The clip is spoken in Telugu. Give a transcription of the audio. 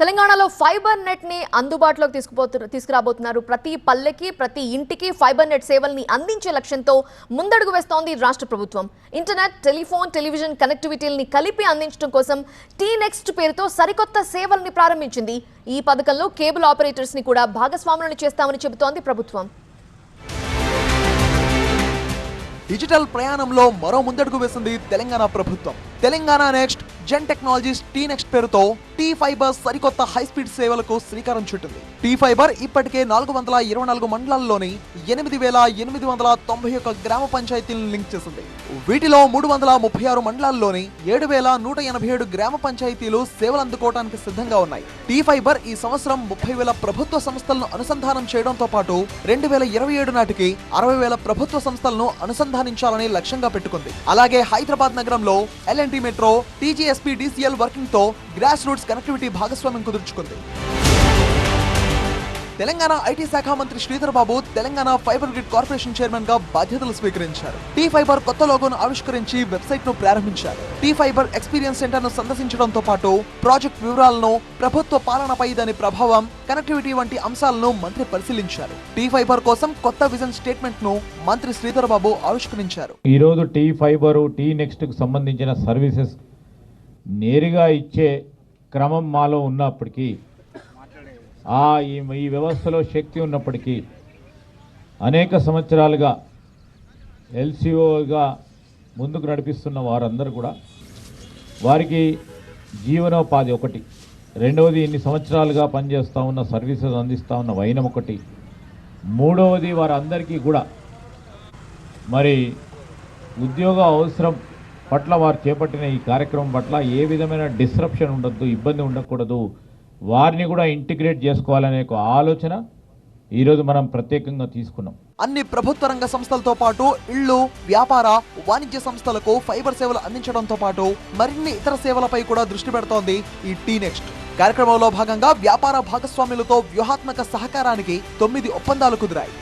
తెలంగాణలో ఫైబర్ నెట్ని అందుబాటులోకి తీసుకుపోతు తీసుకురాబోతున్నారు. ప్రతి పల్లెకి ప్రతి ఇంటికి ఫైబర్ నెట్ సేవల్ని అందించే లక్ష్యంతో ముందడుగు వేస్తోంది రాష్ట్ర ప్రభుత్వం. ఇంటర్నెట్ టెలిఫోన్ టెలివిజన్ కనెక్టివిటీని కలిపి అందించడం కోసం టీ నెక్స్ట్ పేరుతో సరికొత్త సేవల్ని ప్రారంభించింది. ఈ పథకంలో కేబుల్ ఆపరేటర్స్ని కూడా భాగస్వాములను చేస్తామని చెబుతోంది ప్రభుత్వం. డిజిటల్ ప్రయాణంలో మరో ముందడుగు వేసింది తెలంగాణ ప్రభుత్వం. Telangana next gen technologies T next పేరుతో టీ ఫైబర్ సరికొత్త హై స్పీడ్ సేవలకు శ్రీకారం చుట్టింది. టీ ఫైబర్ ఇప్పటికే నాలుగు వందల ఇరవై నాలుగు మండలాల్లోని ఎనిమిది వేల ఎనిమిది వందల తొంభై ఒక్క గ్రామ పంచాయతీలను లింక్ చేసింది. వీటిలో మూడు వందల ముప్పై ఆరు మండలాల్లోని ఏడు వేల నూట ఎనభై ఏడు గ్రామ పంచాయతీలు సేవలు అందుకోవడానికి సిద్ధంగా ఉన్నాయి. టీ ఫైబర్ ఈ సంవత్సరం ముప్పై వేల ప్రభుత్వ సంస్థలను అనుసంధానం చేయడంతో పాటు రెండు వేల ఇరవై ఏడు నాటికి అరవై వేల ప్రభుత్వ సంస్థలను అనుసంధానించాలని లక్ష్యంగా పెట్టుకుంది. అలాగే హైదరాబాద్ నగరంలో L N T metro T G S P D C L వర్కింగ్తో grass roots connectivity భాగస్వామ్యం కుదుర్చుకుంది. తెలంగాణ ఐటీ శాఖ మంత్రి Sridhar Babu Telangana fibre grid corporation చైర్మన్గా బాధ్యతలు స్వీకరించారు. టీ ఫైబర్ కొత్త లోగోను ఆవిష్కరించి వెబ్సైట్ను ప్రారంభించారు. టీ ఫైబర్ ఎక్స్పీరియన్స్ సెంటర్ను సందర్శించడంతో పాటు ప్రాజెక్ట్ వివరాలను ప్రభుత్వ పాలనపై దాని ప్రభావం కనెక్టివిటీ వంటి అంశాలను మంత్రి పరిశీలించారు. టీ ఫైబర్ కోసం కొత్త విజన్ స్టేట్మెంట్ను మంత్రి శ్రీధర్ బాబు ఆవిష్కరించారు. ఈరోజు టీ ఫైబర్ టీ నెక్స్ట్కు సంబంధించిన సర్వీసెస్ నేరుగా ఇచ్చే క్రమం మాలో ఉన్నప్పటికీ ఆ ఈ ఈ వ్యవస్థలో శక్తి ఉన్నప్పటికీ అనేక సంవత్సరాలుగా ఎల్సిఓగా ముందుకు నడిపిస్తున్న వారందరూ కూడా వారికి జీవనోపాధి ఒకటి. రెండవది ఇన్ని సంవత్సరాలుగా పనిచేస్తూ ఉన్న సర్వీసెస్ అందిస్తూ ఉన్న వైనం ఒకటి. మూడవది వారందరికీ కూడా మరి ఉద్యోగ అవసరం పట్ల వారు చేపట్టిన ఈ కార్యక్రమం పట్ల ఏ విధమైన డిస్రప్షన్ ఉండద్దు ఇబ్బంది ఉండకూడదు. వారిని కూడా ఇంటిగ్రేట్ చేసుకోవాలనే ఒక ఆలోచన ఈరోజు మనం ప్రత్యేకంగా తీసుకున్నాం. అన్ని ప్రభుత్వ రంగ సంస్థలతో పాటు ఇళ్ళు వ్యాపార వాణిజ్య సంస్థలకు ఫైబర్ సేవలు అందించడంతో పాటు మరిన్ని ఇతర సేవలపై కూడా దృష్టి పెడుతోంది ఈ టీ నెక్స్ట్ కార్యక్రమంలో భాగంగా వ్యాపార భాగస్వాములతో వ్యూహాత్మక సహకారానికి తొమ్మిది ఒప్పందాలు కుదిరాయి.